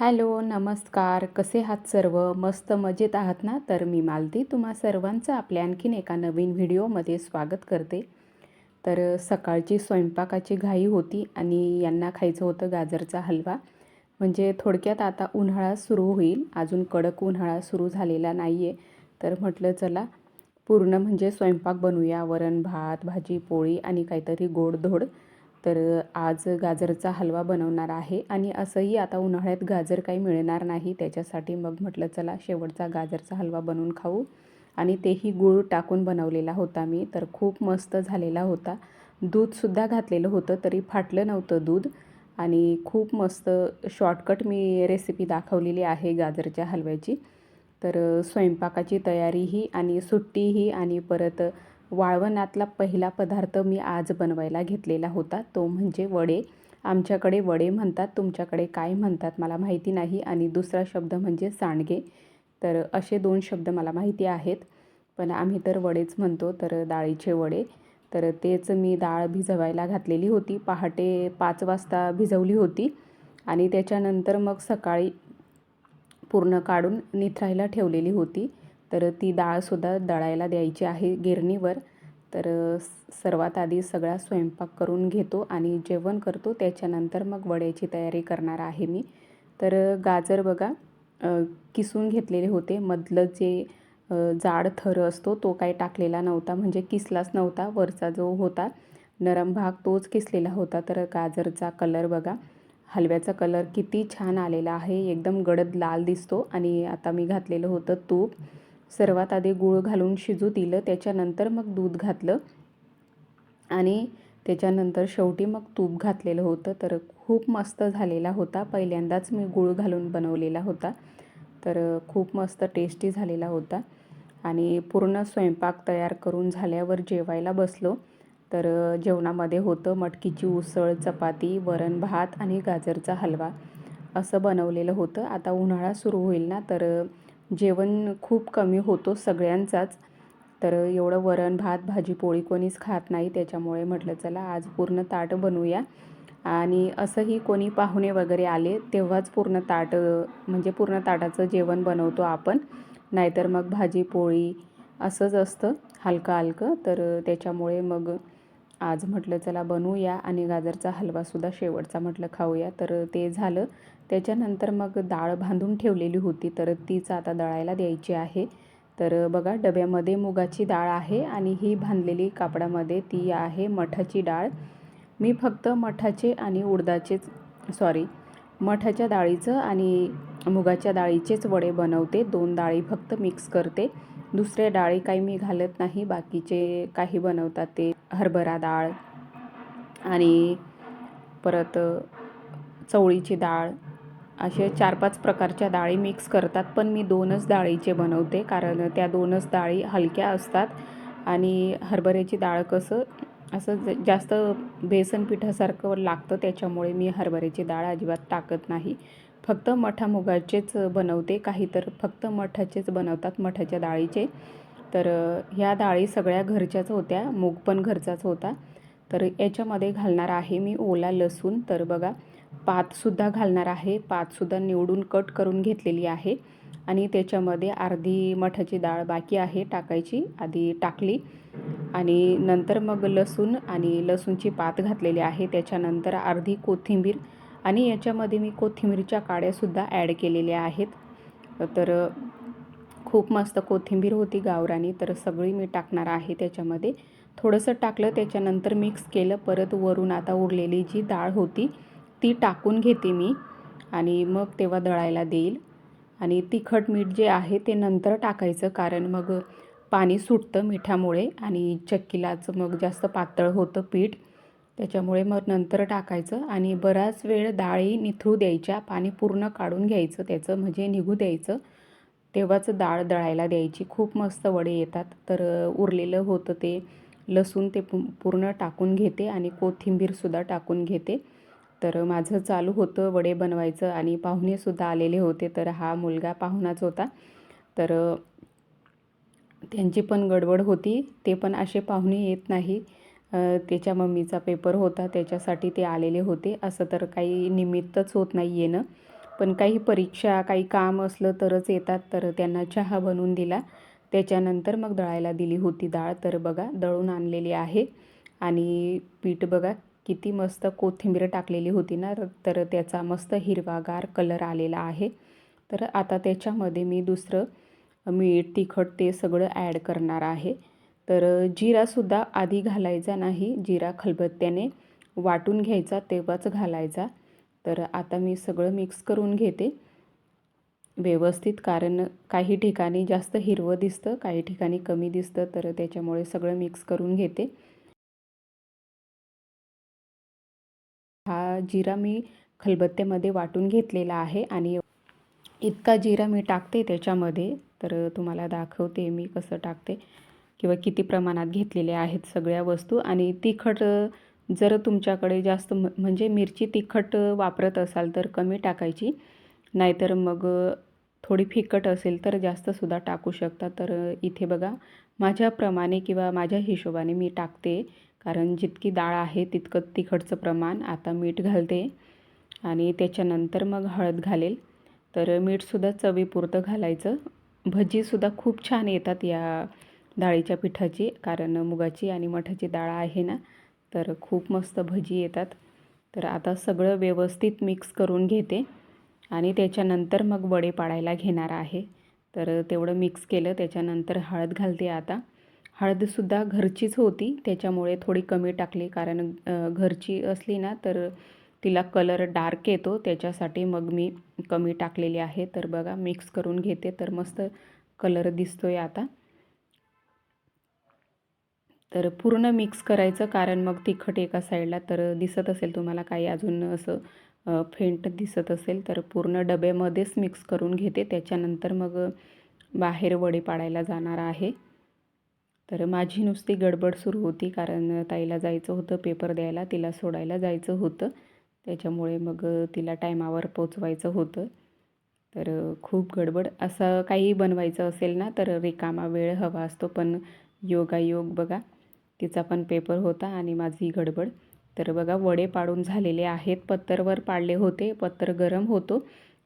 Hello नमस्कार. कसे आहात सर्व? मस्त मजेत आहात ना? तर मी मालती. तुम्हा सर्वांचं आपल्या आणखीन एका नवीन व्हिडिओमध्ये स्वागत करते. तर सकाळची स्वयंपाकाची घाई होती आणि यांना खायचं होतं गाजरचा हलवा. म्हणजे थोडक्यात आता उन्हाळा सुरू होईल. अजून कडक उन्हाळा सुरू झालेला नाही आहे तर म्हटलं चला पूर्ण म्हणजे स्वयंपाक बनवूया. वरण भात भाजी पोळी आणि काहीतरी गोडधोड तर आज गाजरचा हलवा बनवणार आहे आणि असंही आता उन्हाळ्यात गाजर काही मिळणार नाही. त्याच्यासाठी मग म्हटलं चला शेवटचा गाजरचा हलवा बनवून खाऊ. आणि तेही गूळ टाकून बनवलेला होता मी. तर खूप मस्त झालेला होता. दूधसुद्धा घातलेलं होतं तरी फाटलं नव्हतं दूध. आणि खूप मस्त शॉर्टकट मी रेसिपी दाखवलेली आहे गाजरच्या हलव्याची. तर स्वयंपाकाची तयारीही आणि सुट्टीही आणि परत वाळवणातला पहिला पदार्थ मी आज बनवायला घेतलेला होता. तो म्हणजे वडे. आमच्याकडे वडे म्हणतात. तुमच्याकडे काय म्हणतात मला माहिती नाही. आणि दुसरा शब्द म्हणजे सांडगे. तर असे दोन शब्द मला माहिती आहेत. पण आम्ही तर वडेच म्हणतो. तर डाळीचे वडे. तर तेच मी डाळ भिजवायला घातलेली होती. पहाटे पाच वाजता भिजवली होती. आणि त्याच्यानंतर मग सकाळी पूर्ण काढून निथरायला ठेवलेली होती. तर ती डाळसुद्धा दळायला द्यायची आहे गिरणीवर. तर सर्वात आधी सगळा स्वयंपाक करून घेतो आणि जेवण करतो. त्याच्यानंतर मग वड्याची तयारी करणार आहे मी. तर गाजर बघा किसून घेतलेले होते. मधलं जे जाड थर असतो तो काही टाकलेला नव्हता. म्हणजे किसलाच नव्हता. वरचा जो होता नरम भाग तोच किसलेला होता. तर गाजरचा कलर बघा. हलव्याचा कलर किती छान आलेला आहे. एकदम गडद लाल दिसतो. आणि आता मी घातलेलं होतं तूप. सर्वात आधी गूळ घालून शिजू दिलं त्याच्यानंतर मग दूध घातलं. आणि त्याच्यानंतर शेवटी मग तूप घातलेलं होतं. तर खूप मस्त झालेला होता. पहिल्यांदाच मी गूळ घालून बनवलेला होता. तर खूप मस्त टेस्टी झालेला होता. आणि पूर्ण स्वयंपाक तयार करून झाल्यावर जेवायला बसलो. तर जेवणामध्ये होतं मटकीची उसळ चपाती वरण भात आणि गाजरचा हलवा असं बनवलेलं होतं. आता उन्हाळा सुरू होईल ना तर जेवण खूप कमी होतो सगळ्यांचाच. तर एवढं वरण भात भाजी पोळी कोणीच खात नाही. त्याच्यामुळे म्हटलं चला आज पूर्ण ताट बनवूया. आणि असंही कोणी पाहुणे वगैरे आले तेव्हाच पूर्ण ताट म्हणजे पूर्ण ताटाचं जेवण बनवतो आपण. नाहीतर मग भाजी पोळी असंच असतं हलकं हलकं तर त्याच्यामुळे मग आज म्हटलं चला बनवूया आणि गाजरचा हलवासुद्धा शेवटचा म्हटलं खाऊया. तर ते झालं. त्याच्यानंतर मग डाळ बांधून ठेवलेली होती तर तीच आता दळायला द्यायची आहे. तर बघा डब्यामध्ये मुगाची डाळ आहे आणि ही बांधलेली कापडामध्ये ती आहे मठाची डाळ. मी फक्त मठाचे आणि उडदाचेच सॉरी मठाच्या डाळीचं आणि मुगाच्या डाळीचेच वडे बनवते. दोन डाळी फक्त मिक्स करते. दुसऱ्या डाळी काही मी घालत नाही बाकीचे काही बनवतात ते. हरभरा डाळ आणि परत चवळीची डाळ. असे चार पाच प्रकारच्या डाळी मिक्स करतात पण मी दोनच डाळीचे बनवते कारण त्या दोनच डाळी हलक्या असतात आणि हरभऱ्याची डाळ कसं असं जास्त बेसन पिठासारखं लागतं त्याच्यामुळे मी हरभऱ्याची डाळ अजिबात टाकत नाही. फक्त मठा मुगाचेच बनवते काही तर फक्त मठाचेच बनवतात मठाच्या डाळीचे. तर ह्या डाळी सगळ्या घरच्याच होत्या मूग पण घरचाच होता. तर याच्यामध्ये घालणार आहे मी ओला लसूण. तर बघा पातसुद्धा घालणार आहे. पातसुद्धा निवडून कट करून घेतलेली आहे. आणि त्याच्यामध्ये अर्धी मठाची डाळ बाकी आहे टाकायची आधी टाकली. आणि नंतर मग लसूण आणि लसूणची पात घातलेली आहे. त्याच्यानंतर अर्धी कोथिंबीर आणि याच्यामध्ये मी कोथिंबीरच्या काड्यासुद्धा ॲड केलेल्या आहेत. तर खूप मस्त कोथिंबीर होती गावरानी तर सगळी मी टाकणार आहे त्याच्यामध्ये. थोडंसं टाकलं त्याच्यानंतर मिक्स केलं परत वरून आता उरलेली जी डाळ होती ती टाकून घेते मी आणि मग तेव्हा दळायला देईल. आणि तिखट मीठ जे आहे ते नंतर टाकायचं कारण मग पाणी सुटतं मिठामुळे आणि चक्कीलाच मग जास्त पातळ होतं पीठ. त्याच्यामुळे मग नंतर टाकायचं आणि बराच वेळ डाळी निथळू द्यायच्या पाणी पूर्ण काढून घ्यायचं त्याचं म्हणजे निघू द्यायचं. तेव्हाच डाळ दळायला द्यायची. खूप मस्त वडे येतात. तर उरलेलं होतं ते. लसूण ते पूर्ण टाकून घेते आणि कोथिंबीरसुद्धा टाकून घेते. तर माझं चालू होतं वडे बनवायचं आणि पाहुणेसुद्धा आलेले होते. तर हा मुलगा पाहुणाच होता. तर त्यांची पण गडबड होती. ते पण असे पाहुणे येत नाही. त्याच्या मम्मीचा पेपर होता. त्याच्यासाठी ते आलेले होते. असं तर काही निमित्तच होत नाही येणं. पण काही परीक्षा काही काम असलं तरच येतात. तर त्यांना चहा बनवून दिला. त्याच्यानंतर मग दळायला दिली होती डाळ. तर बघा दळून आणलेली आहे. आणि पीठ बघा किती मस्त कोथिंबीर टाकलेली होती ना. तर त्याचा मस्त हिरवागार कलर आलेला आहे. तर आता त्याच्यामध्ये मी दुसरं मीठ तिखट ते सगळं ॲड करणार आहे. तर जिरासुद्धा आधी घालायचा नाही. जिरा खलबत्त्याने वाटून घ्यायचा तेव्हाच घालायचा. तर आता मी सगळं मिक्स करून घेते. व्यवस्थित कारण काही ठिकाणी जास्त हिरवं दिसतं काही ठिकाणी कमी दिसतं तर त्याच्यामुळे सगळं मिक्स करून घेते. हा जिरा मी खलबत्त्यामध्ये वाटून घेतलेला आहे आणि इतका जिरा मी टाकते त्याच्यामध्ये तर तुम्हाला दाखवते मी कसं टाकते किंवा किती प्रमाणात घेतलेले आहेत सगळ्या वस्तू. आणि तिखट जर तुमच्याकडे जास्त म्हणजे मिरची तिखट वापरत असाल तर कमी टाकायची. नाहीतर मग थोडी फिकट असेल तर जास्तसुद्धा टाकू शकता. तर इथे बघा माझ्याप्रमाणे किंवा माझ्या हिशोबाने मी टाकते. कारण जितकी डाळ आहे तितकं तिखटचं प्रमाण आता मीठ घालते. आणि त्याच्यानंतर मग हळद घालेल. तर मीठसुद्धा चवीपुरतं घालायचं. भजीसुद्धा खूप छान येतात या डाळीच्या पिठाची. कारण मुगाची आणि मठाची डाळ आहे ना तर खूप मस्त भजी येतात. तर आता सगळं व्यवस्थित मिक्स करून घेते. आणि त्याच्यानंतर मग वडे पाडायला घेणार आहे. तर तेवढं मिक्स केलं त्याच्यानंतर हळद घालते आता. हळदसुद्धा घरचीच होती त्याच्यामुळे थोडी कमी टाकली. कारण घरची असली ना तर तिला कलर डार्क येतो. त्याच्यासाठी मग मी कमी टाकलेली आहे. तर बघा मिक्स करून घेते. तर मस्त कलर दिसतो आहे आता. तर पूर्ण मिक्स करायचं कारण मग तिखट एका साईडला तर दिसत असेल तुम्हाला काही अजून असं फेंट दिसत असेल तर पूर्ण डब्यामध्येच मिक्स करून घेते. त्याच्यानंतर मग बाहेर वडे पाडायला जाणार आहे. तर माझी नुसती गडबड सुरू होती कारण ताईला जायचं होतं पेपर द्यायला तिला सोडायला जायचं होतं. त्याच्यामुळे मग तिला टायमावर पोचवायचं होतं. तर खूप गडबड. असं काही बनवायचं असेल ना तर रिकामा वेळ हवा असतो पण योगायोग बघा. तिचा पण पेपर होता आणि माझी गडबड. तर बघा वडे पाडून झालेले आहेत. पत्तरवर पाडले होते. पत्तर गरम होतो.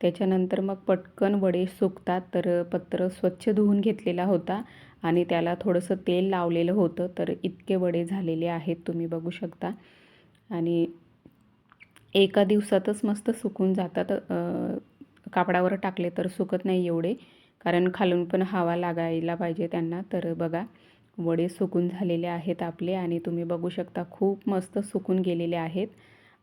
त्याच्यानंतर मग पटकन वडे सुकतात. तर पत्र स्वच्छ धुवून घेतलेला होता आणि त्याला थोडंसं तेल लावलेलं होतं. तर इतके वडे झालेले आहेत तुम्ही बघू शकता. आणि एका दिवसातच मस्त सुकून जातात. कापडावर टाकले तर सुकत नाही एवढे. कारण खालून पण हवा लागायला पाहिजे त्यांना. तर बघा वडे सुकून झालेले आहेत आपले आणि तुम्ही बघू शकता खूप मस्त सुकून गेलेले आहेत.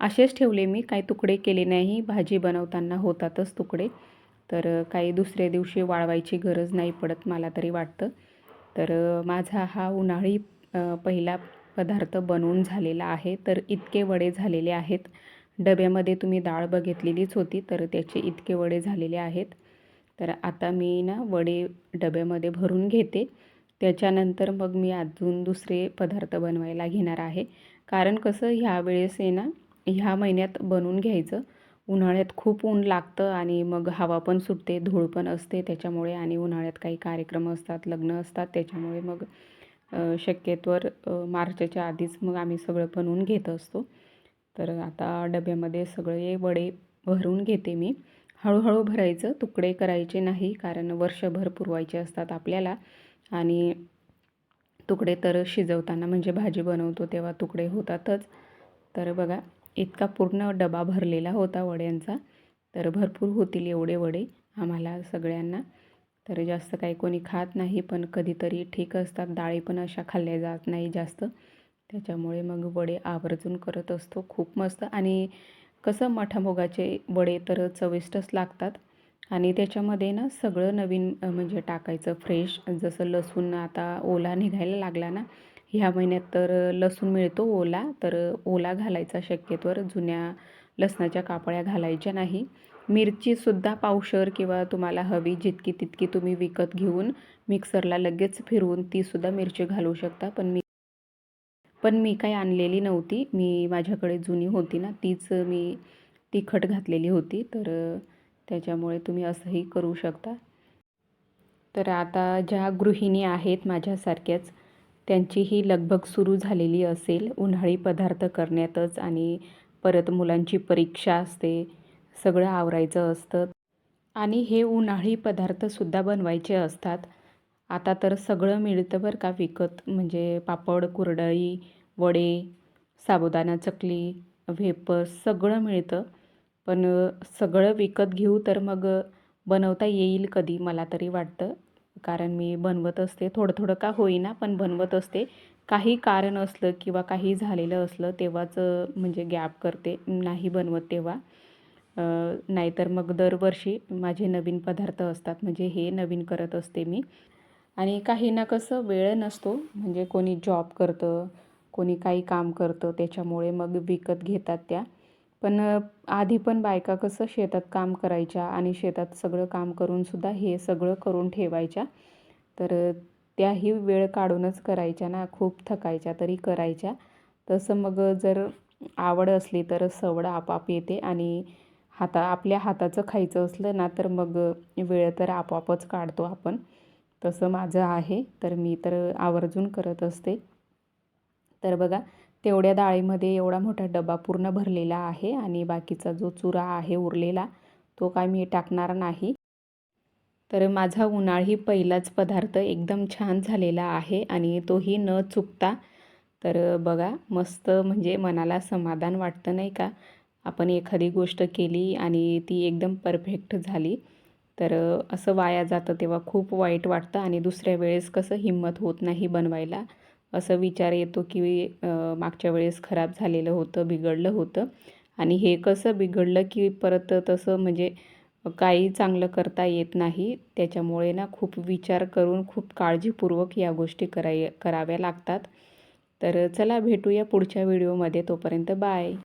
असेच ठेवले मी काही तुकडे केले नाही भाजी बनवताना होतातच तुकडे. तर काही दुसऱ्या दिवशी वाळवायची गरज नाही पडत मला तरी वाटतं. तर माझा हा उन्हाळी पहिला पदार्थ बनवून झालेला आहे. तर इतके वडे झालेले आहेत. डब्यामध्ये तुम्ही डाळ बघितलेलीच होती तर त्याचे इतके वडे झालेले आहेत. तर आता मी ना वडे डब्यामध्ये भरून घेते. त्याच्यानंतर मग मी अजून दुसरे पदार्थ बनवायला घेणार आहे. कारण कसं ह्या वेळेस आहे ना ह्या महिन्यात बनवून घ्यायचं. उन्हाळ्यात खूप ऊन लागतं आणि मग हवा पण सुटते धूळ पण असते त्याच्यामुळे आणि उन्हाळ्यात काही कार्यक्रम असतात लग्न असतात त्याच्यामुळे मग शक्यतोवर मार्चच्या आधीच मग आम्ही सगळं बनवून घेत असतो. तर आता डब्यामध्ये सगळे वडे भरून घेते मी. हळूहळू भरायचं तुकडे करायचे नाही कारण वर्षभर पुरवायचे असतात आपल्याला. आणि तुकडे तर शिजवताना म्हणजे भाजी बनवतो तेव्हा तुकडे होतातच. तर बघा इतका पूर्ण डबा भरलेला होता वड्यांचा. तर भरपूर होतील एवढे वडे आम्हाला सगळ्यांना. तर जास्त काही कोणी खात नाही पण कधीतरी ठीक असतात. डाळी पण अशा खाल्ल्या जात नाही जास्त. त्याच्यामुळे मग वडे आवर्जून करत असतो. खूप मस्त. आणि कसं मठामोगाचे वडे तर चविष्टच लागतात. आणि त्याच्यामध्ये ना सगळं नवीन म्हणजे टाकायचं फ्रेश जसं लसूण आता ओला निघायला लागला ना ह्या महिन्यात तर लसूण मिळतो ओला तर ओला घालायचा शक्यतोवर. जुन्या लसणाच्या कापड्या घालायच्या नाही. मिरचीसुद्धा पावशर किंवा तुम्हाला हवी जितकी तितकी तुम्ही विकत घेऊन मिक्सरला लगेच फिरवून तीसुद्धा मिरची घालू शकता. पण मी पण मी काही आणलेली नव्हती. मी माझ्याकडे जुनी होती ना तीच मी तिखट घातलेली होती. तर त्याच्यामुळे तुम्ही असंही करू शकता. तर आता ज्या गृहिणी आहेत माझ्यासारख्याच त्यांचीही लगबग सुरू झालेली असेल. उन्हाळी पदार्थ करण्यातच आणि परत मुलांची परीक्षा असते सगळं आवरायचं असतं. आणि हे उन्हाळी पदार्थसुद्धा बनवायचे असतात. आता तर सगळं मिळतं बरं का विकत. म्हणजे पापड कुरडई वडे साबुदाणा चकली व्हेपर्स सगळं मिळतं. पण सगळं विकत घेऊ तर मग बनवता येईल कधी मला तरी वाटतं. कारण मी बनवत असते. थोडं थोडं का होईना पण बनवत असते. काही कारण असलं किंवा काही झालेलं असलं तेव्हाच म्हणजे गॅप करते. नाही बनवत तेव्हा. नाहीतर मग दरवर्षी माझे नवीन पदार्थ असतात. म्हणजे हे नवीन करत असते मी. आणि काहींना कसं वेळ नसतो. म्हणजे कोणी जॉब करतं कोणी काही काम करतं त्याच्यामुळे मग विकत घेतात त्या. पण आधी पण बायका कसं शेतात काम करायच्या आणि शेतात सगळं काम करूनसुद्धा हे सगळं करून ठेवायच्या. तर त्याही वेळ काढूनच करायच्या ना खूप थकायच्या तरी करायच्या. तसं मग जर आवड असली तर सवड आपाप येते आणि हाता आपल्या हाताचं खायचं असलं ना तर मग वेळ तर आपोआपच काढतो आपण. तसं माझं आहे. तर मी तर आवर्जून करत असते. तर बघा तेवढ्या डाळीमध्ये एवढा मोठा डबा पूर्ण भरलेला आहे आणि बाकीचा जो चुरा आहे उरलेला तो काय मी टाकणार नाही. तर माझा उन्हाळी पहिलाच पदार्थ एकदम छान झालेला आहे आणि तोही न चुकता. तर बघा मस्त म्हणजे मनाला समाधान वाटतं नाही का? आपण एखादी गोष्ट केली आणि ती एकदम परफेक्ट झाली. तर असं वाया जातं तेव्हा खूप वाईट वाटतं आणि दुसऱ्या वेळेस कसं हिंमत होत नाही बनवायला. असं विचार येतो की मागच्या वेळेस खराब झालेलं होतं बिघडलं होतं. आणि हे कसं बिघडलं की परत तसं म्हणजे काही चांगलं करता येत नाही. त्याच्यामुळे ना खूप विचार करून खूप काळजीपूर्वक या गोष्टी कराय कराव्या लागतात. तर चला भेटूया पुढच्या व्हिडिओमध्ये. तोपर्यंत बाय.